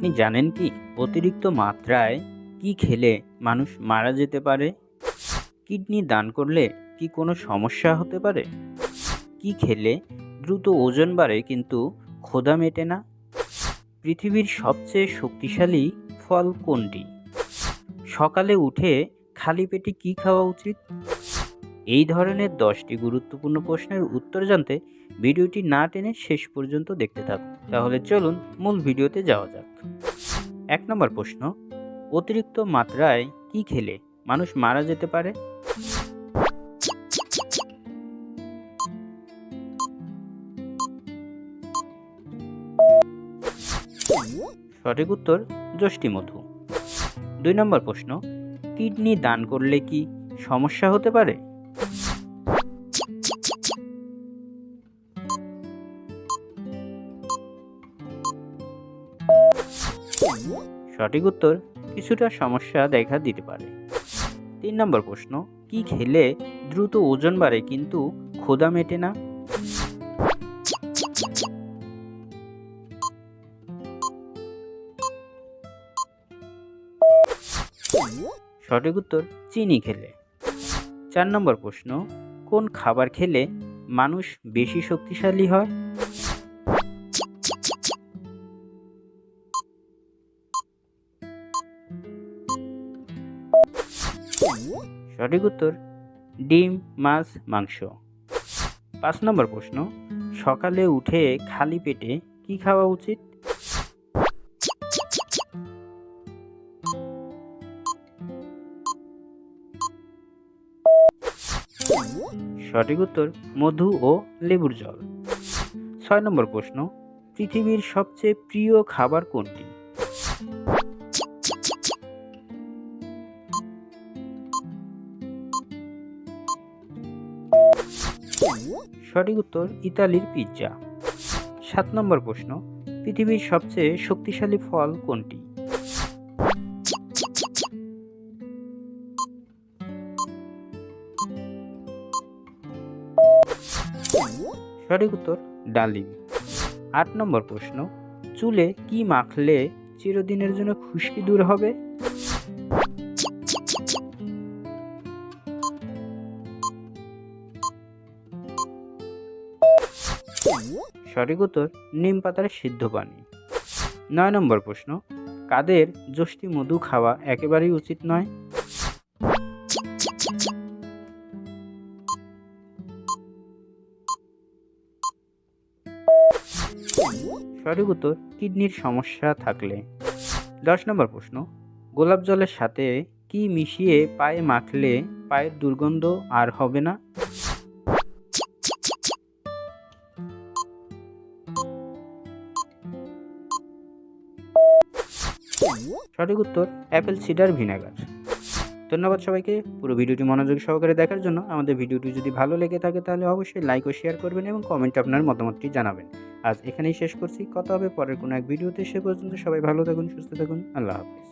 আপনি জানেন কি? অতিরিক্ত মাত্রায় কি খেলে মানুষ মারা যেতে পারে? কিডনি দান করলে কি কোনো সমস্যা হতে পারে? কি খেলে দ্রুত ওজন বাড়ে কিন্তু ক্ষুধা মেটে না? পৃথিবীর সবচেয়ে শক্তিশালী ফল কোনটি? সকালে উঠে খালি পেটে কি খাওয়া উচিত? এই ধরনের দশটি গুরুত্বপূর্ণ প্রশ্নের উত্তর জানতে ভিডিওটি না টেনে শেষ পর্যন্ত দেখতে থাকুন। তাহলে চলুন মূল ভিডিওতে যাওয়া যাক। এক নম্বর প্রশ্ন, অতিরিক্ত মাত্রায় কি খেলে মানুষ মারা যেতে পারে? সঠিক উত্তর যষ্টিমধু দুই নম্বর প্রশ্ন, কিডনি দান করলে কি সমস্যা হতে পারে? সঠিক উত্তর কিছুটা সমস্যা দেখা দিতে পারে। তিন নম্বর প্রশ্ন, কি খেলে দ্রুত ওজন বাড়ে কিন্তু ক্ষুধা মেটে না? সঠিক উত্তর, চিনি খেলে। চার নম্বর প্রশ্ন, কোন খাবার খেলে মানুষ বেশি শক্তিশালী হয়? সঠিক উত্তর, ডিম, মাছ, মাংস। পাঁচ নম্বর প্রশ্ন, সকালে উঠে খালি পেটে কি খাওয়া উচিত? সঠিক উত্তর, মধু ও লেবুর জল। ছয় নম্বর প্রশ্ন, পৃথিবীর সবচেয়ে প্রিয় খাবার কোনটি? সঠিক উত্তর, ইতালির পিৎজা। সাত নম্বর প্রশ্ন, পৃথিবীর সবচেয়ে শক্তিশালী ফল কোনটি? সঠিক উত্তর, ডালিম। আট নম্বর প্রশ্ন, চুলে কি মাখলে চিরদিনের জন্য খুশকি দূর হবে? সঠিক উত্তর, নিম পাতার সিদ্ধ পানি। নয় নম্বর প্রশ্ন, কাদের যষ্টি মধু খাওয়া একেবারেই উচিত নয়? সঠিক উত্তর কিডনির সমস্যা থাকলে। দশ নম্বর প্রশ্ন, গোলাপ জলের সাথে কি মিশিয়ে পায়ে মাখলে পায়ের দুর্গন্ধ আর হবে না? সঠিক উত্তর অ্যাপেল সিডার ভিনেগার। ধন্যবাদ সবাইকে, পুরো ভিডিওটি মনোযোগ সহকারে দেখার জন্য। আমাদের ভিডিওটি যদি ভালো লেগে থাকে তাহলে অবশ্যই লাইক ও শেয়ার করবেন এবং কমেন্টে আপনার মতামতটি জানাবেন। আজ এখানেই শেষ করছি। কথা হবে পরের কোনো এক ভিডিওতে। সে পর্যন্ত সবাই ভালো থাকুন, সুস্থ থাকুন। আল্লাহ হাফিজ।